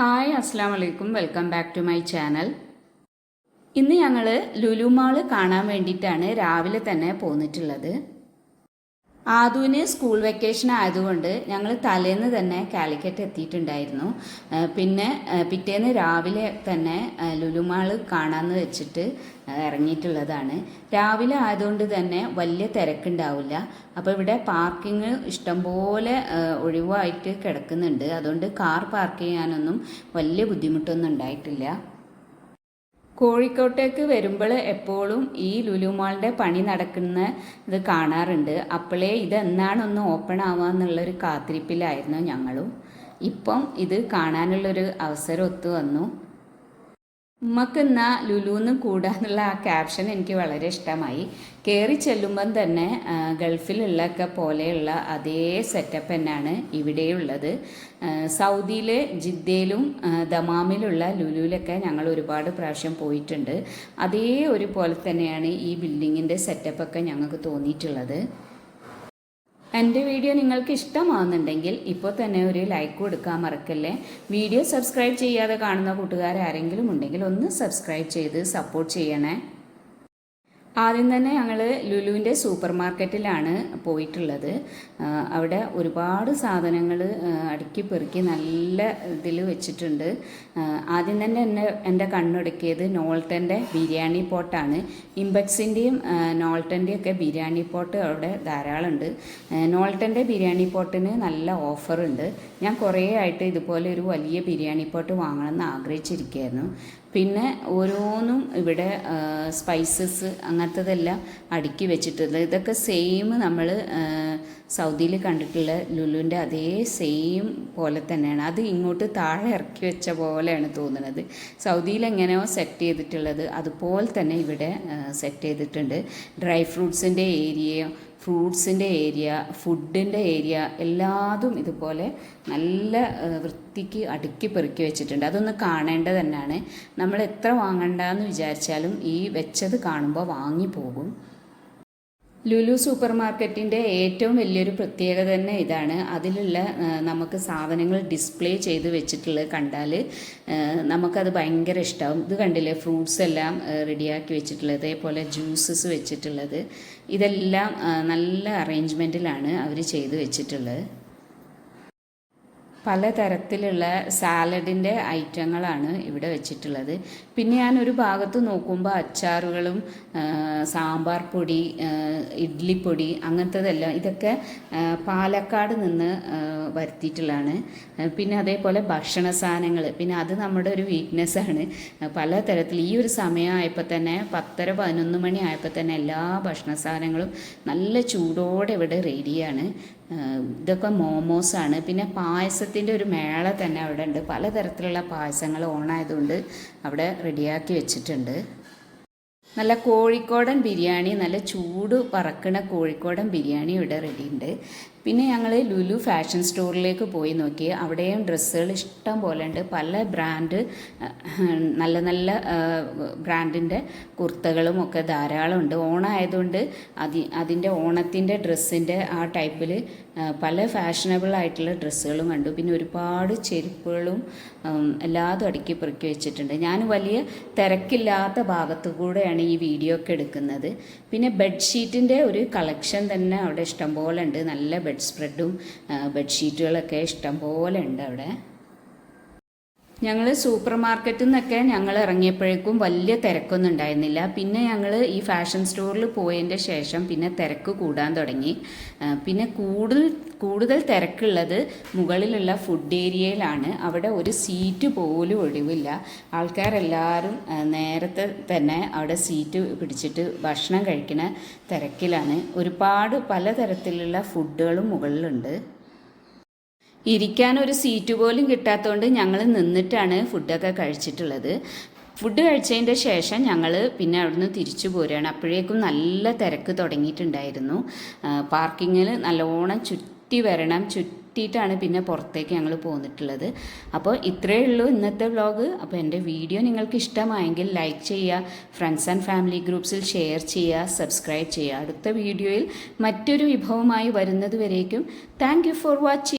Hi അസ്സാം വലൈക്കും welcome back to my channel. ഇന്ന് ഞങ്ങൾ ലുലു മാൾ കാണാൻ വേണ്ടിയിട്ടാണ് രാവിലെ തന്നെ പോന്നിട്ടുള്ളത്. ആദുവിന് സ്കൂൾ വെക്കേഷൻ ആയതുകൊണ്ട് ഞങ്ങൾ തലേന്ന് തന്നെ കാലിക്കറ്റ് എത്തിയിട്ടുണ്ടായിരുന്നു. പിന്നെ പിറ്റേന്ന് രാവിലെ തന്നെ ലുലുമാൾ ലുലു കാണാമെന്ന് വെച്ചിട്ട് ഇറങ്ങിയിട്ടുള്ളതാണ്. രാവിലെ ആയതുകൊണ്ട് തന്നെ വലിയ തിരക്കുണ്ടാവില്ല. അപ്പോൾ ഇവിടെ പാർക്കിംഗ് ഇഷ്ടംപോലെ ഒഴിവായിട്ട് കിടക്കുന്നുണ്ട്. അതുകൊണ്ട് കാർ പാർക്ക് ചെയ്യാനൊന്നും വലിയ ബുദ്ധിമുട്ടൊന്നും ഉണ്ടായിട്ടില്ല. കോഴിക്കോട്ടേക്ക് വരുമ്പോൾ എപ്പോഴും ഈ ലുലുമാളിന്റെ പണി നടക്കുന്ന ഇത് കാണാറുണ്ട്. അപ്പോഴേ ഇതെന്നാണൊന്ന് ഓപ്പൺ ആവുക എന്നുള്ളൊരു കാത്തിരിപ്പിലായിരുന്നു ഞങ്ങളും. ഇപ്പം ഇത് കാണാനുള്ളൊരു അവസരം ഒത്തു വന്നു. ഉമ്മക്ക് എന്നാ ലുലുന്ന് കൂടാന്നുള്ള ആ ക്യാപ്ഷൻ എനിക്ക് വളരെ ഇഷ്ടമായി. കയറി ചെല്ലുമ്പം തന്നെ ഗൾഫിലുള്ളൊക്കെ പോലെയുള്ള അതേ സെറ്റപ്പ് തന്നെയാണ് ഇവിടെയുള്ളത്. സൗദിയിലെ ജിദ്ദയിലും ദമാമിലുള്ള ലുലുവിലൊക്കെ ഞങ്ങൾ ഒരുപാട് പ്രാവശ്യം പോയിട്ടുണ്ട്. അതേ ഒരു പോലെ തന്നെയാണ് ഈ ബിൽഡിങ്ങിന്റെ സെറ്റപ്പൊക്കെ ഞങ്ങൾക്ക് തോന്നിയിട്ടുള്ളത്. എന്റെ വീഡിയോ നിങ്ങൾക്ക് ഇഷ്ടമാകുന്നുണ്ടെങ്കിൽ ഇപ്പോൾ തന്നെ ഒരു ലൈക്ക് കൊടുക്കാൻ മറക്കല്ലേ? വീഡിയോ സബ്സ്ക്രൈബ് ചെയ്യാതെ കാണുന്ന കൂട്ടുകാർ ആരെങ്കിലും ഉണ്ടെങ്കിൽ ഒന്ന് സബ്സ്ക്രൈബ് ചെയ്ത് സപ്പോർട്ട് ചെയ്യണേ. ആദ്യം തന്നെ ഞങ്ങൾ ലുലുവിന്റെ സൂപ്പർ മാർക്കറ്റിലാണ് പോയിട്ടുള്ളത് അവിടെ ഒരുപാട് സാധനങ്ങൾ അടുക്കി പെറുക്കി നല്ല ഇതിൽ വെച്ചിട്ടുണ്ട്. ആദ്യം തന്നെ എന്നെ എന്റെ കണ്ണൊടുക്കിയത് നോൾട്ടന്റെ ബിരിയാണി പോട്ടാണ്. ഇമ്പക്സിന്റെയും നോൾട്ടന്റെയും ഒക്കെ ബിരിയാണി പോട്ട് അവിടെ ധാരാളമുണ്ട് നോൾട്ടന്റെ ബിരിയാണി പോട്ടിന് നല്ല ഓഫറുണ്ട്. ഞാൻ കുറേ ആയിട്ട് ഇതുപോലെ ഒരു വലിയ ബിരിയാണി പോട്ട് വാങ്ങണമെന്ന് ആഗ്രഹിച്ചിരിക്കുകയായിരുന്നു. പിന്നെ ഓരോന്നും ഇവിടെ സ്പൈസസ് അങ്ങനത്തതെല്ലാം അടുക്കി വെച്ചിട്ടുണ്ട്. ഇതൊക്കെ സെയിം നമ്മൾ സൗദിയിൽ കണ്ടിട്ടുള്ള ലുലുവിന്റെ അതേ സെയിം പോലെ തന്നെയാണ്. അത് ഇങ്ങോട്ട് താഴെ ഇറക്കി വെച്ച പോലെയാണ് തോന്നുന്നത്. സൗദിയിൽ എങ്ങനെയോ സെറ്റ് ചെയ്തിട്ടുള്ളത് അതുപോലെ തന്നെ ഇവിടെ സെറ്റ് ചെയ്തിട്ടുണ്ട്. ഡ്രൈ ഫ്രൂട്ട്സിന്റെ ഏരിയയും ഫ്രൂട്ട്സിന്റെ ഏരിയ ഫുഡിന്റെ ഏരിയ എല്ലാതും ഇതുപോലെ നല്ല വൃത്തിക്ക് അടുക്കി പെറുക്കി വെച്ചിട്ടുണ്ട്. അതൊന്ന് കാണേണ്ടത് തന്നെയാണ്. നമ്മൾ എത്ര വാങ്ങണ്ടെന്ന് വിചാരിച്ചാലും ഈ വെച്ചത് കാണുമ്പോൾ വാങ്ങിപ്പോകും ലുലു സൂപ്പർ മാർക്കറ്റിന്റെ ഏറ്റവും വലിയൊരു പ്രത്യേകത തന്നെ ഇതാണ്. അതിലുള്ള നമുക്ക് സാധനങ്ങൾ ഡിസ്പ്ലേ ചെയ്ത് വെച്ചിട്ടുള്ളത് കണ്ടാൽ നമുക്കത് ഭയങ്കര ഇഷ്ടമാവും ഇത് കണ്ടില്ലേ ഫ്രൂട്ട്സ് എല്ലാം റെഡിയാക്കി വെച്ചിട്ടുള്ളത് അതേപോലെ ജ്യൂസസ് വെച്ചിട്ടുള്ളത്. ഇതെല്ലാം നല്ല അറേഞ്ച്മെന്റിലാണ് അവർ ചെയ്ത് വെച്ചിട്ടുള്ളത്. പലതരത്തിലുള്ള സാലഡിന്റെ ഐറ്റങ്ങളാണ് ഇവിടെ വെച്ചിട്ടുള്ളത്. പിന്നെ ഞാൻ ഒരു ഭാഗത്ത് നോക്കുമ്പോൾ അച്ചാറുകളും സാമ്പാർ പൊടി ഇഡ്ലിപ്പൊടി അങ്ങനത്തതെല്ലാം ഇതൊക്കെ പാലക്കാട് നിന്ന് വരുത്തിയിട്ടുള്ളതാണ്. പിന്നെ അതേപോലെ ഭക്ഷണ സാധനങ്ങൾ പിന്നെ അത് നമ്മുടെ ഒരു വീക്ക്നെസ്സാണ്. പലതരത്തിൽ ഈ ഒരു സമയമായപ്പോൾ തന്നെ പത്തര പതിനൊന്ന് മണി ആയപ്പോൾ തന്നെ എല്ലാ ഭക്ഷണ സാധനങ്ങളും നല്ല ചൂടോടെ ഇവിടെ റെഡിയാണ്. ഇതൊക്കെ മോമോസാണ് പിന്നെ പായസത്തിന്റെ ഒരു മേള തന്നെ അവിടെ ഉണ്ട് പലതരത്തിലുള്ള പായസങ്ങൾ ഓണായതുകൊണ്ട് അവിടെ റെഡിയാക്കി വെച്ചിട്ടുണ്ട്. നല്ല കോഴിക്കോടൻ ബിരിയാണി നല്ല ചൂട് പറക്കണ കോഴിക്കോടൻ ബിരിയാണി ഇവിടെ റെഡി ഉണ്ട് പിന്നെ ഞങ്ങൾ ലുലു ഫാഷൻ സ്റ്റോറിലേക്ക് പോയി നോക്കി. അവിടെയും ഡ്രസ്സുകൾ ഇഷ്ടം പോലെ ഉണ്ട്. പല ബ്രാൻഡ് നല്ല നല്ല ബ്രാൻഡിന്റെ കുർത്തകളും ഒക്കെ ധാരാളം ഉണ്ട് ഓണമായതുകൊണ്ട് അതി അതിന്റെ ഓണത്തിന്റെ ഡ്രസ്സിന്റെ ആ ടൈപ്പിൽ പല ഫാഷനബിൾ ആയിട്ടുള്ള ഡ്രസ്സുകളും കണ്ടു. പിന്നെ ഒരുപാട് ചെരുപ്പുകളും എല്ലാതും അടുക്കി പെറുക്കി വെച്ചിട്ടുണ്ട്. ഞാൻ വലിയ തിരക്കില്ലാത്ത ഭാഗത്തു കൂടെയാണ് ഈ വീഡിയോ ഒക്കെ എടുക്കുന്നത്. പിന്നെ ബെഡ്ഷീറ്റിന്റെ ഒരു കളക്ഷൻ തന്നെ അവിടെ ഇഷ്ടംപോലെ ഉണ്ട്. നല്ല ബെഡ് സ്പ്രെഡും ബെഡ്ഷീറ്റുകളൊക്കെ ഇഷ്ടംപോലെ ഉണ്ട് അവിടെ. ഞങ്ങൾ സൂപ്പർ മാർക്കറ്റിൽ നിന്നൊക്കെ ഞങ്ങൾ ഇറങ്ങിയപ്പോഴേക്കും വലിയ തിരക്കൊന്നും ഉണ്ടായിരുന്നില്ല പിന്നെ ഞങ്ങൾ ഈ ഫാഷൻ സ്റ്റോറിൽ പോയതിന്റെ ശേഷം പിന്നെ തിരക്ക് കൂടാൻ തുടങ്ങി. പിന്നെ കൂടുതൽ കൂടുതൽ തിരക്കുള്ളത് മുകളിലുള്ള ഫുഡ് ഏരിയയിലാണ്. അവിടെ ഒരു സീറ്റ് പോലും ഒഴിവില്ല. ആൾക്കാരെല്ലാവരും നേരത്തെ തന്നെ അവിടെ സീറ്റ് പിടിച്ചിട്ട് ഭക്ഷണം കഴിക്കുന്ന തിരക്കിലാണ്. ഒരുപാട് പലതരത്തിലുള്ള ഫുഡുകളും മുകളിലുണ്ട്. ഇരിക്കാൻ ഒരു സീറ്റ് പോലും കിട്ടാത്തതുകൊണ്ട് ഞങ്ങൾ നിന്നിട്ടാണ് ഫുഡൊക്കെ കഴിച്ചിട്ടുള്ളത്. ഫുഡ് കഴിച്ചതിന്റെ ശേഷം ഞങ്ങൾ പിന്നെ അവിടുന്ന് തിരിച്ചു പോരുകയാണ്. അപ്പോഴേക്കും നല്ല തിരക്ക് തുടങ്ങിയിട്ടുണ്ടായിരുന്നു. പാർക്കിങ്ങിൽ നല്ലോണം ചുറ്റി വരണം ചുറ്റിയിട്ടാണ് പിന്നെ പുറത്തേക്ക് ഞങ്ങൾ പോന്നിട്ടുള്ളത്. അപ്പോൾ ഇത്രയേ ഉള്ളൂ ഇന്നത്തെ വ്ലോഗ് അപ്പോൾ എന്റെ വീഡിയോ നിങ്ങൾക്ക് ഇഷ്ടമായെങ്കിൽ ലൈക്ക് ചെയ്യുക ഫ്രണ്ട്സ് ആൻഡ് ഫാമിലി ഗ്രൂപ്പ്സിൽ ഷെയർ ചെയ്യുക സബ്സ്ക്രൈബ് ചെയ്യുക. അടുത്ത വീഡിയോയിൽ മറ്റൊരു വിഭവമായി വരുന്നത് വരേക്കും. For watching.